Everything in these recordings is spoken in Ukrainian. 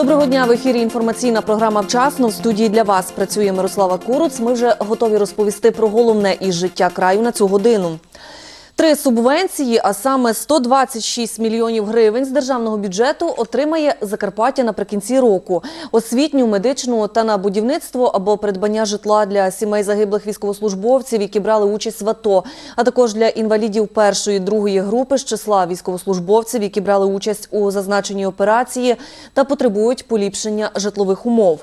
Доброго дня в ефірі. Інформаційна програма вчасно в студії для вас працює Мирослава Куруц. Ми вже готові розповісти про головне із життя краю на цю годину. Три субвенції, а саме 126 мільйонів гривень з державного бюджету отримає Закарпаття наприкінці року. Освітню, медичну та на будівництво або придбання житла для сімей загиблих військовослужбовців, які брали участь в АТО, а також для інвалідів першої другої групи з числа військовослужбовців, які брали участь у зазначеній операції та потребують поліпшення житлових умов.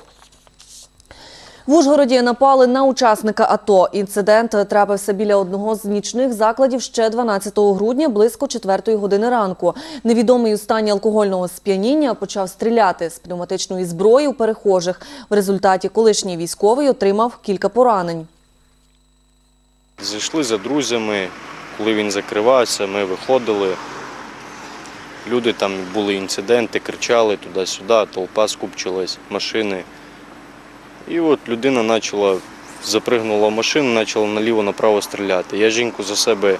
В Ужгороді напали на учасника АТО. Інцидент трапився біля одного з нічних закладів ще 12 грудня, близько 4 години ранку. Невідомий у стані алкогольного сп'яніння почав стріляти з пневматичної зброї у перехожих. В результаті колишній військовий отримав кілька поранень. Зайшли за друзями, коли він закривався, ми виходили. Люди там були інциденти, кричали туди-сюди, толпа скупчилась, машини. І от людина почала, запригнула в машину, почала наліво-направо стріляти. Я жінку за себе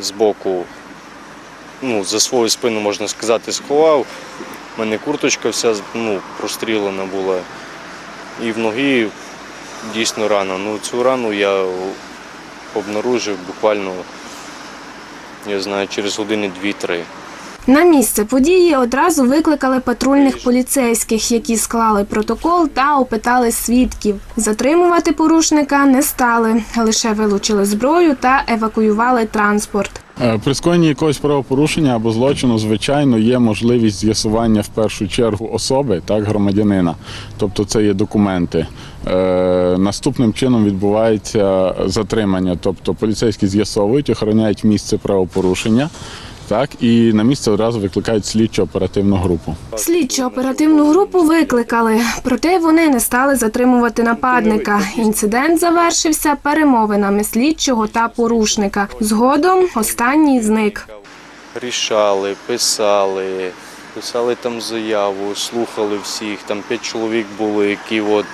збоку, ну, за свою спину, можна сказати, сховав. У мене курточка вся ну, прострілена була. І в ноги дійсно рана. Ну, цю рану я обнаружив буквально, я знаю, через години 2-3. На місце події одразу викликали патрульних поліцейських, які склали протокол та опитали свідків. Затримувати порушника не стали, лише вилучили зброю та евакуювали транспорт. Е, При скоєнні якогось правопорушення або злочину, звичайно, є можливість з'ясування в першу чергу особи, так, громадянина. Тобто це є документи. Е, наступним чином відбувається затримання. Тобто поліцейські з'ясовують, охороняють місце правопорушення. Так, і на місце одразу викликають слідчо оперативну групу. Слідчо оперативну групу викликали, проте вони не стали затримувати нападника. Інцидент завершився перемовинами слідчого та порушника. Згодом останній зник. Рішали, писали, писали там заяву, слухали всіх. Там п'ять чоловік були, які от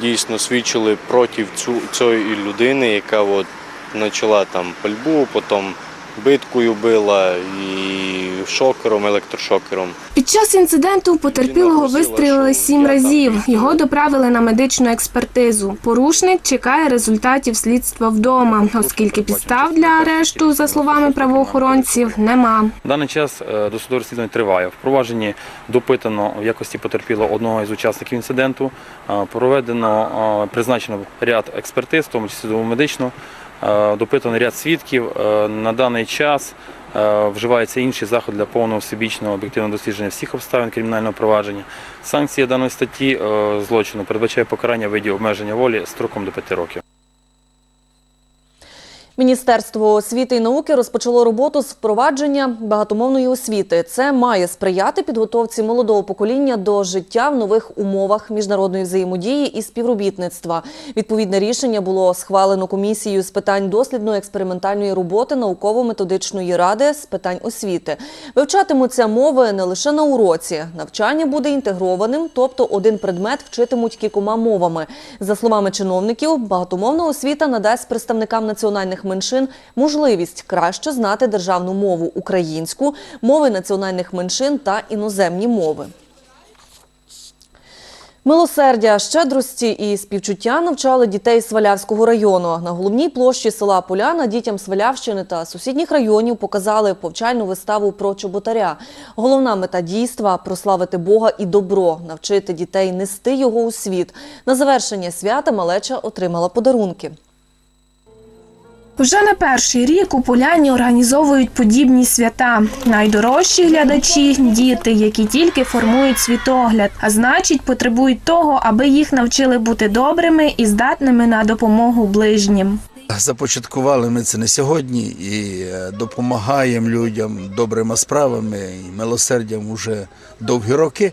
дійсно свідчили проти цю, цієї людини, яка от почала там пальбу, потім биткою била і шокером, електрошокером. Під час інциденту потерпілого вистрілили сім разів. Його доправили на медичну експертизу. Порушник чекає результатів слідства вдома, оскільки підстав для арешту, за словами правоохоронців, нема. В даний час е, досудове розслідування триває. В провадженні допитано в якості потерпілого одного із учасників інциденту. Е, Проведено е, призначено ряд експертиз, в тому числі медичну. Е, Допитано ряд свідків. Е, На даний час вживаються вживається інший заход для повного всебічного об'єктивного дослідження всіх обставин кримінального провадження. Санкція даної статті е, злочину передбачає покарання в виді обмеження волі строком до 5 років. Міністерство освіти і науки розпочало роботу з впровадження багатомовної освіти. Це має сприяти підготовці молодого покоління до життя в нових умовах міжнародної взаємодії і співробітництва. Відповідне рішення було схвалено комісією з питань дослідно-експериментальної роботи науково-методичної ради з питань освіти. Вивчатимуться мови не лише на уроці. Навчання буде інтегрованим, тобто один предмет вчитимуть кількома мовами. За словами чиновників, багатомовна освіта надасть представникам національних меншин можливість краще знати державну мову українську, мови національних меншин та іноземні мови. Милосердя, щедрості і співчуття навчали дітей Свалявського району. На головній площі села Поляна дітям Свалявщини та сусідніх районів показали повчальну виставу про чоботаря. Головна мета дійства прославити Бога і добро, навчити дітей нести його у світ. На завершення свята малеча отримала подарунки. Вже не перший рік у Поляні організовують подібні свята. Найдорожчі глядачі діти, які тільки формують світогляд, а значить, потребують того, аби їх навчили бути добрими і здатними на допомогу ближнім. Започаткували ми це не сьогодні і е, допомагаємо людям добрими справами і милосердям уже довгі роки.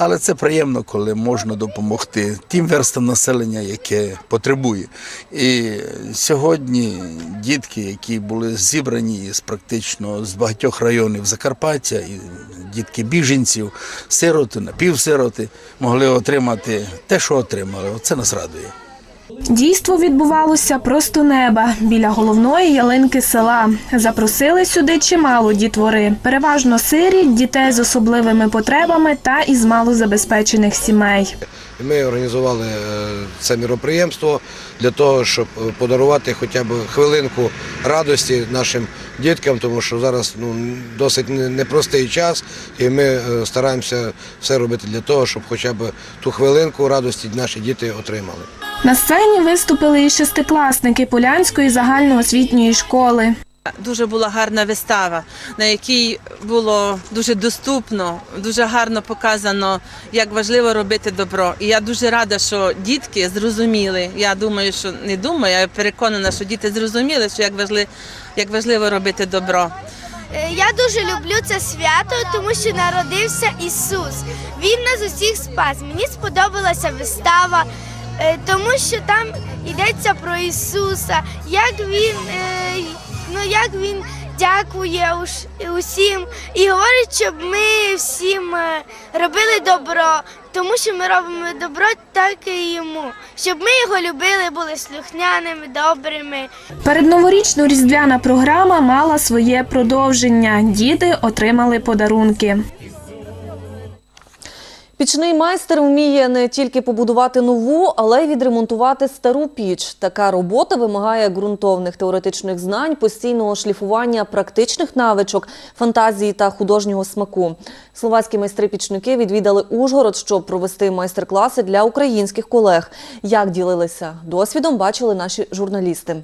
Але це приємно, коли можна допомогти тим верстам населення, яке потребує. І сьогодні дітки, які були зібрані з практично з багатьох районів Закарпаття, і дітки біженців, сироти, напівсироти, могли отримати те, що отримали. Оце нас радує. Дійство відбувалося просто неба біля головної ялинки села. Запросили сюди чимало дітвори, переважно сиріт, дітей з особливими потребами та із малозабезпечених сімей. Ми організували е, це міроприємство для того, щоб подарувати хоча б хвилинку радості нашим діткам, тому що зараз ну, досить не- непростий час, і ми е, стараємося все робити для того, щоб хоча б ту хвилинку радості наші діти отримали. На сцені виступили і шестикласники Полянської загальноосвітньої школи. Дуже була гарна вистава, на якій було дуже доступно, дуже гарно показано, як важливо робити добро. І я дуже рада, що дітки зрозуміли. Я думаю, що не думаю, я переконана, що діти зрозуміли, що як важливо, як важливо робити добро. Е, Я дуже люблю це свято, тому що народився Ісус. Він нас усіх спас. Мені сподобалася вистава, тому що там йдеться про Ісуса, як він, е, ну як він дякує усім і говорить, щоб ми всім е, робили добро, тому що ми робимо добро так і йому, щоб ми його любили, були слухняними, добрими. Передноворічно-різдвяна програма мала своє продовження. Діти отримали подарунки. Пічний майстер вміє не тільки побудувати нову, але й відремонтувати стару піч. Така робота вимагає ґрунтовних теоретичних знань, постійного шліфування практичних навичок, фантазії та художнього смаку. Словацькі майстри-пічники відвідали Ужгород, щоб провести майстер-класи для українських колег. Як ділилися досвідом, бачили наші журналісти.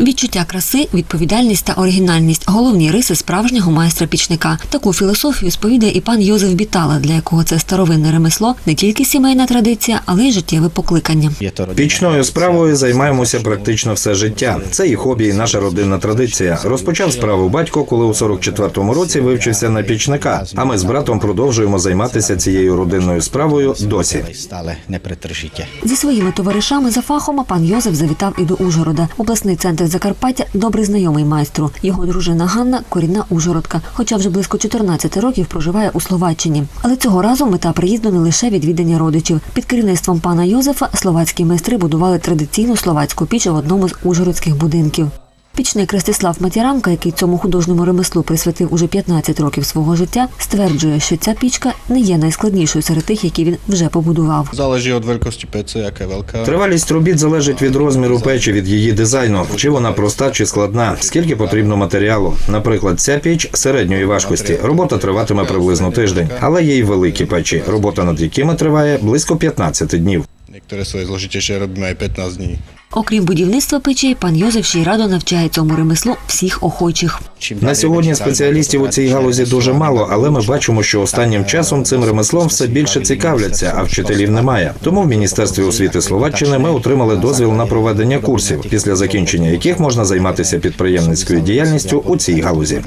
Відчуття краси, відповідальність та оригінальність головні риси справжнього майстра-пічника. Таку філософію сповідає і пан Йозеф Бітала, для якого це старовинне ремесло не тільки сімейна традиція, але й життєве покликання. Пічною справою займаємося практично все життя. Це і хобі, і наша родинна традиція. Розпочав справу батько, коли у 44-му році вивчився на пічника. А ми з братом продовжуємо займатися цією родинною справою досі. Зі своїми товаришами за фахом пан Йозеф завітав і до Ужгорода. Обласний центр Закарпаття добрий знайомий майстру. Його дружина Ганна корінна Ужгородка, хоча вже близько 14 років проживає у Словаччині. Але цього разу мета приїзду не лише відвідання родичів. Під керівництвом пана Йозефа словацькі майстри будували традиційну словацьку піч в одному з ужгородських будинків. Пічник Ростислав Матіранка, який цьому художньому ремеслу присвятив уже 15 років свого життя, стверджує, що ця пічка не є найскладнішою серед тих, які він вже побудував. Залежить від великості печі, яка велика. Тривалість робіт залежить від розміру печі, від її дизайну, чи вона проста чи складна, скільки потрібно матеріалу. Наприклад, ця піч середньої важкості. Робота триватиме приблизно тиждень, але є й великі печі, робота над якими триває близько 15 днів. Sú aj zložitejšie, robíme aj 15 dní. Окрім будівництва печей, пан Йозеф ще радо навчає цьому ремеслу всіх охочих. На сьогодні спеціалістів у цій галузі дуже мало, але ми бачимо, що останнім часом цим ремеслом все більше цікавляться, а вчителів немає. Тому в міністерстві освіти Словаччини ми отримали дозвіл на проведення курсів, після закінчення яких можна займатися підприємницькою діяльністю у цій галузі.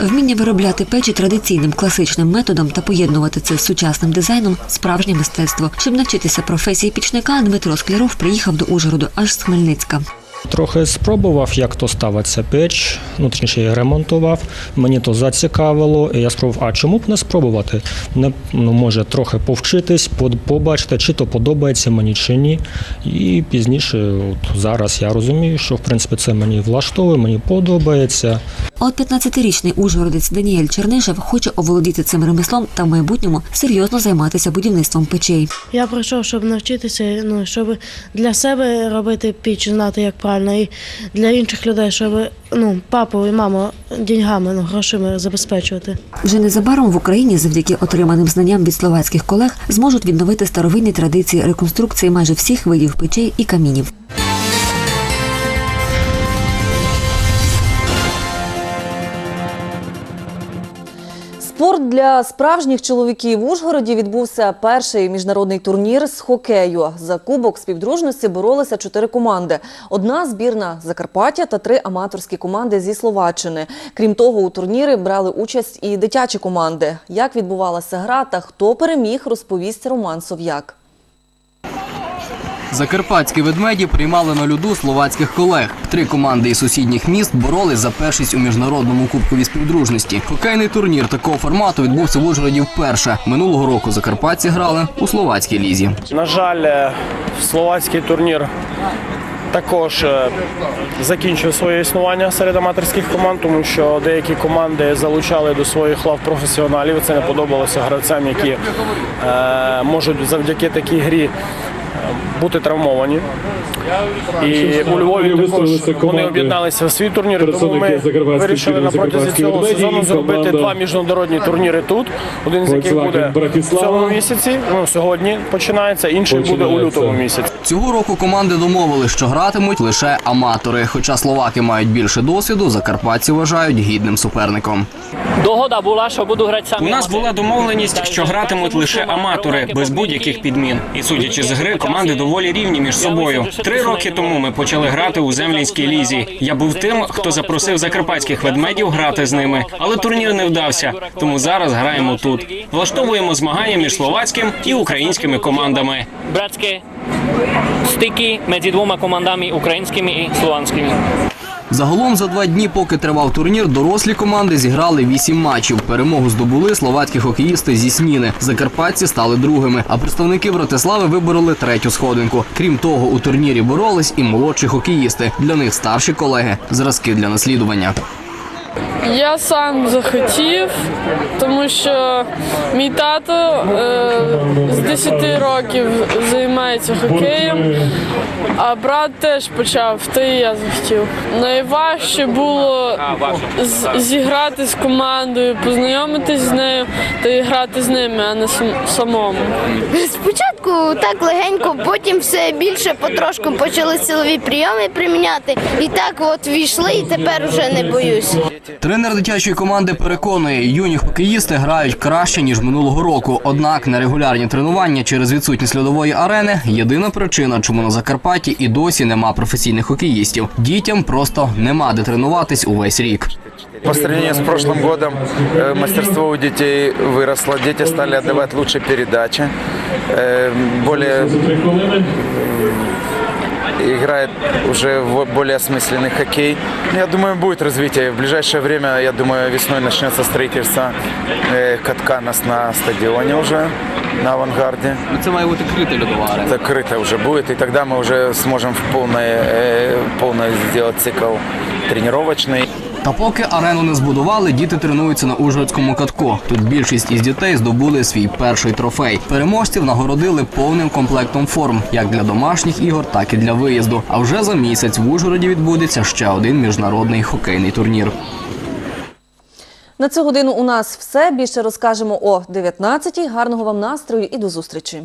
Вміння виробляти печі традиційним класичним методом та поєднувати це з сучасним дизайном справжнє мистецтво. Щоб навчитися професії пічника, Дмитро Скляров приїхав до Ужгороду аж з Хмельницька. Трохи спробував, як то ставиться печ, ну точніше я ремонтував. Мені то зацікавило, і я спробував, а чому б не спробувати? Не ну, може трохи повчитись, побачити, чи то подобається мені чи ні. І пізніше, от зараз я розумію, що в принципі це мені влаштовує, мені подобається. А от 15-річний ужгородець Даніель Чернишев хоче оволодіти цим ремеслом та в майбутньому серйозно займатися будівництвом печей. Я прийшов, щоб навчитися, ну щоб для себе робити піч, знати як правильно, і для інших людей, щоб ну папу і маму деньгами, ну грошима забезпечувати. Вже незабаром в Україні, завдяки отриманим знанням від словацьких колег, зможуть відновити старовинні традиції реконструкції майже всіх видів печей і камінів. Для справжніх чоловіків в Ужгороді відбувся перший міжнародний турнір з хокею. За кубок співдружності боролися чотири команди: одна збірна Закарпаття та три аматорські команди зі Словаччини. Крім того, у турніри брали участь і дитячі команди. Як відбувалася гра та хто переміг, розповість Роман Сов'як. Закарпатські ведмеді приймали на льоду словацьких колег. Три команди із сусідніх міст боролись за першість у міжнародному кубкові співдружності. Хокейний турнір такого формату відбувся в Ужгороді вперше. Минулого року закарпатці грали у словацькій лізі. На жаль, е, словацький турнір також е, закінчив своє існування серед аматорських команд, тому що деякі команди залучали до своїх лав професіоналів. Це не подобалося гравцям, які е, можуть завдяки такій грі бути травмовані. І у Львові також вони об'єдналися в свій турнір. Тому ми вирішили на протязі цього сезону зробити два міжнародні турніри тут. Один з яких буде в цьому місяці. Ну сьогодні починається, інший буде у лютому місяці. Цього року команди домовили, що гратимуть лише аматори. Хоча словаки мають більше досвіду, закарпатці вважають гідним суперником. Догода була, що буду грати самі. У нас була домовленість, що гратимуть лише аматори без будь-яких підмін. І судячи з гри, команди доволі рівні між собою. Три роки тому ми почали грати у землінській лізі. Я був тим, хто запросив закарпатських ведмедів грати з ними, але турнір не вдався. Тому зараз граємо тут. Влаштовуємо змагання між словацьким і українськими командами. Братські стики між двома командами українськими і слованськими. Загалом за два дні, поки тривав турнір, дорослі команди зіграли вісім матчів. Перемогу здобули словацькі хокеїсти зі Сніни. Закарпатці стали другими, а представники Братислави вибороли третю сходинку. Крім того, у турнірі боролись і молодші хокеїсти. Для них старші колеги зразки для наслідування. Я сам захотів, тому що мій тато е, з 10 років займається хокеєм, а брат теж почав, то і я захотів. Найважче було зіграти з командою, познайомитись з нею та і грати з ними, а не самому. Спочатку так легенько, потім все більше потрошку почали силові прийоми приміняти. І так от війшли, і тепер вже не боюсь. Тренер дитячої команди переконує, юні хокеїсти грають краще ніж минулого року. Однак нерегулярні тренування через відсутність льодової арени єдина причина, чому на Закарпатті і досі нема професійних хокеїстів. Дітям просто нема де тренуватись увесь рік. По сравнению с прошлым годом э, мастерство у детей выросло, дети стали отдавать лучше передачи, э, более играет уже в более осмысленный хоккей. Ну, Я думаю, будет развитие. В ближайшее время, я думаю, весной начнется строительство э, катка нас на стадионе уже, на авангарде. Це має бути крита льодова арена. Уже будет, и тогда мы уже сможем в полной, э, полной сделать цикл тренировочный. Та поки арену не збудували, діти тренуються на Ужгородському катку. Тут більшість із дітей здобули свій перший трофей. Переможців нагородили повним комплектом форм, як для домашніх ігор, так і для виїзду. А вже за місяць в Ужгороді відбудеться ще один міжнародний хокейний турнір. На цю годину у нас все. Більше розкажемо о 19-й. Гарного вам настрою і до зустрічі.